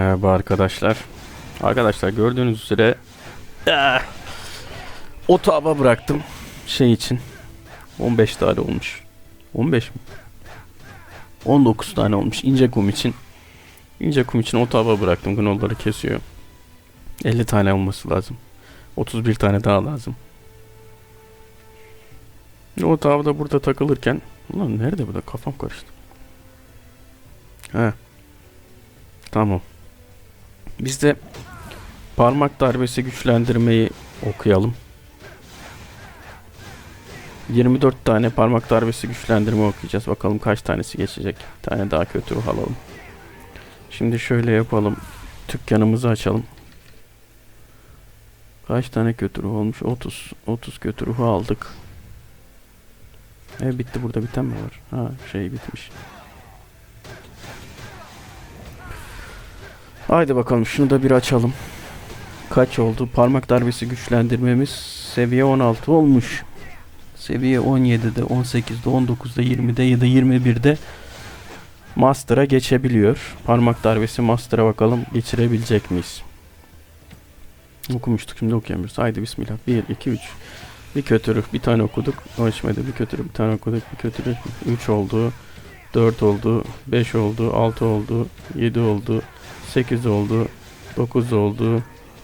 Merhaba arkadaşlar. Arkadaşlar gördüğünüz üzere ah, otağıma bıraktım şey için. 15 tane olmuş. 15 mi? 19 tane olmuş ince kum için. İnce kum için otağıma bıraktım. Gnolları kesiyor. 50 tane olması lazım. 31 tane daha lazım. Otağım da burada takılırken Ulan nerede bu da kafam karıştı. He. Tamam. Biz de parmak darbesi güçlendirmeyi okuyalım. 24 tane parmak darbesi güçlendirme okuyacağız. Bakalım kaç tanesi geçecek. Bir tane daha kötü ruh alalım. Şimdi şöyle yapalım. Dükkanımızı açalım. Kaç tane kötü ruh olmuş? 30. 30 kötü ruhu aldık. E bitti burada biten mi var? Ha şey bitmiş. Haydi bakalım şunu da bir açalım. Kaç oldu? Parmak darbesi güçlendirmemiz seviye 16 olmuş. Seviye 17'de, 18'de, 19'da, 20'de ya da 21'de Master'a geçebiliyor. Parmak darbesi Master'a bakalım geçirebilecek miyiz? Okumuştuk şimdi okuyamıyoruz. Haydi bismillah. 1, 2, 3. Bir kötürük bir tane okuduk. Ölçmedi bir kötürük bir tane okuduk. Bir kötürük 3 oldu. 4 oldu. 5 oldu. 6 oldu. 7 oldu. 8 oldu. 9 oldu.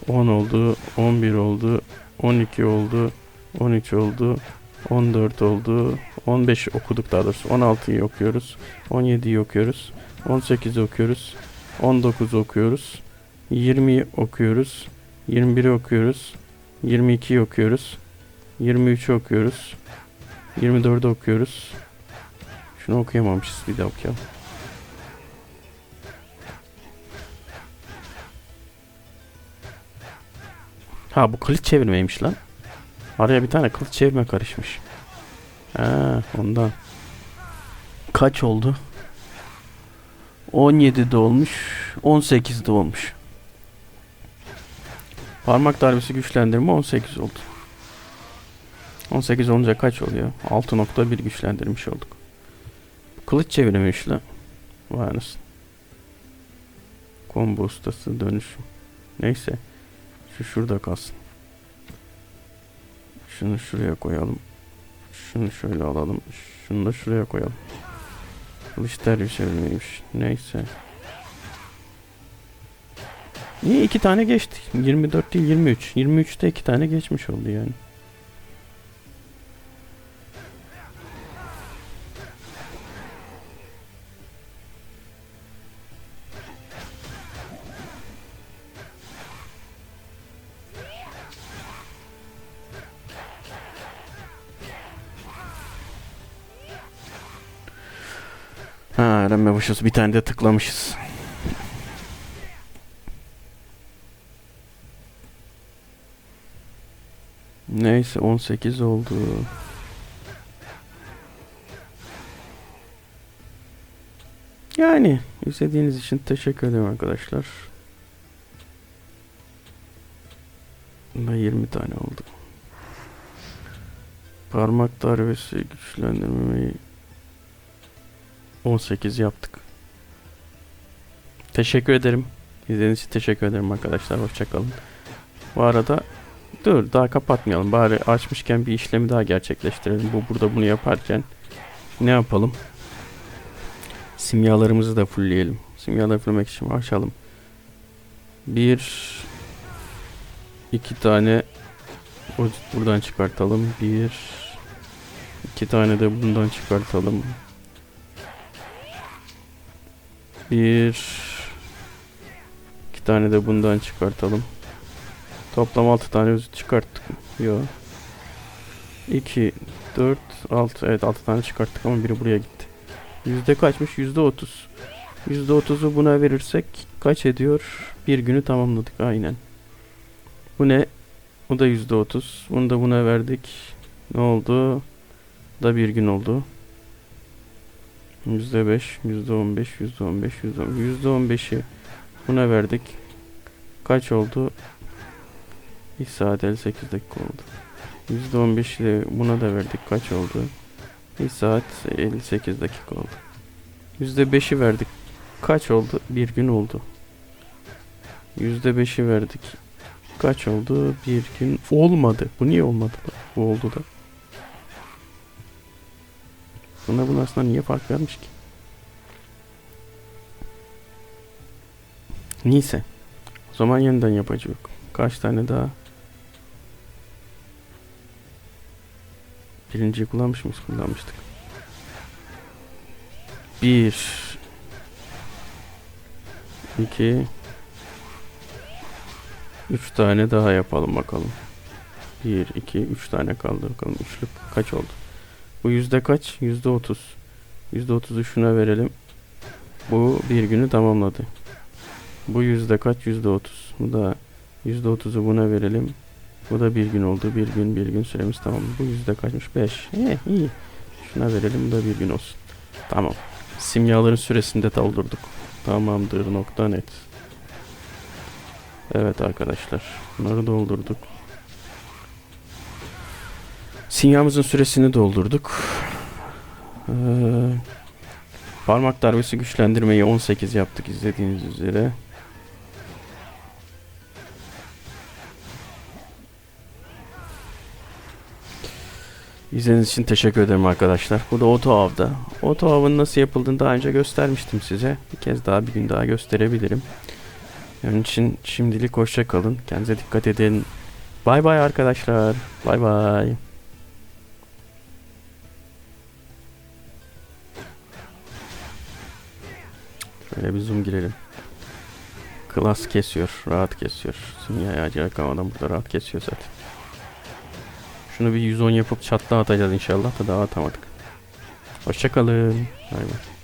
10 oldu. 11 oldu. 12 oldu. 13 oldu. 14 oldu. 15 okuduk daha doğrusu. 16'yı okuyoruz. 17'yi okuyoruz. 18'i okuyoruz. 19 okuyoruz. 20'yi okuyoruz. 21'i okuyoruz. 22'yi okuyoruz. 23'ü okuyoruz. 24'ü okuyoruz. Şunu okuyamamışız. Bir daha okuyalım. Ha bu kılıç çevirmeymiş lan. Araya bir tane kılıç çevirme karışmış. Ha ondan. Kaç oldu? 17'de olmuş. 18'de olmuş. Parmak darbesi güçlendirme 18 oldu. 18 olunca kaç oluyor? 6.1 güçlendirmiş olduk. Kılıç çevirmiş lan. Vay anasını. Combo ustası dönüşüm. Neyse. Şu şurada kalsın. Şunu şuraya koyalım. Şunu şöyle alalım. Şunu da şuraya koyalım. Kılıç derviş çevirmeymiş. Neyse. Niye iki tane geçti? 24 değil 23. 23'te iki tane geçmiş oldu yani. Öğrenmemişiz. Bir tane de tıklamışız. Neyse 18 oldu. Yani izlediğiniz için teşekkür ederim arkadaşlar. Bunda 20 tane oldu. Parmak darbesi güçlendirmeyi 18 yaptık. Teşekkür ederim. İzlediğiniz için teşekkür ederim arkadaşlar. Hoşçakalın. Bu arada dur daha kapatmayalım. Bari açmışken bir işlemi daha gerçekleştirelim. Bu burada bunu yaparken ne yapalım? Simyalarımızı da fullleyelim. Simyaları fulllemek için açalım. Bir iki tane buradan çıkartalım. Bir iki tane de bundan çıkartalım. Bir iki tane de bundan çıkartalım. Toplam 6 tane özüt çıkarttık. Yo. 2 4 6 evet 6 tane çıkarttık ama biri buraya gitti. Yüzde kaçmış? Yüzde 30. Yüzde 30'u buna verirsek kaç ediyor? Bir günü tamamladık aynen. Bu ne? Bu da yüzde 30. Bunu da buna verdik. Ne oldu? Da bir gün oldu. Yüzde beş, yüzde on beş, yüzde on beş, yüzde on Yüzde on beşi buna verdik. Kaç oldu? Bir saat 58 dakika oldu. Yüzde on beşi de buna da verdik. Kaç oldu? Bir saat 58 dakika oldu. Yüzde beşi verdik. Kaç oldu? Bir gün oldu. Yüzde beşi verdik. Kaç oldu? Bir gün olmadı. Bu niye olmadı? Bu oldu da. Buna bunun aslında niye fark vermiş ki? Neyse. O zaman yeniden yapacak. Kaç tane daha? Birinciyi kullanmış mıyız? Kullanmıştık. Bir. iki, Üç tane daha yapalım bakalım. Bir, iki, üç tane kaldı bakalım. Üçlük kaç oldu? Bu yüzde kaç? Yüzde otuz. Yüzde otuzu şuna verelim. Bu bir günü tamamladı. Bu yüzde kaç? Yüzde otuz. Bu da yüzde otuzu buna verelim. Bu da bir gün oldu. Bir gün bir gün süremiz tamam. Bu yüzde kaçmış? Beş. İyi. Şuna verelim. Bu da bir gün olsun. Tamam. Simyaların süresini de doldurduk. Tamamdır nokta net. Evet arkadaşlar. Bunları doldurduk. Sinyamızın süresini doldurduk. Ee, parmak darbesi güçlendirmeyi 18 yaptık izlediğiniz üzere. İzlediğiniz için teşekkür ederim arkadaşlar. Bu da oto avda. Oto avın nasıl yapıldığını daha önce göstermiştim size. Bir kez daha bir gün daha gösterebilirim. Onun için şimdilik hoşça kalın. Kendinize dikkat edin. Bay bay arkadaşlar. Bay bay. Şöyle bir zoom girelim. Klas kesiyor. Rahat kesiyor. Sinyal acayip adam burada rahat kesiyor zaten. Şunu bir 110 yapıp çatla atacağız inşallah da daha atamadık. Hoşçakalın. Bay bay.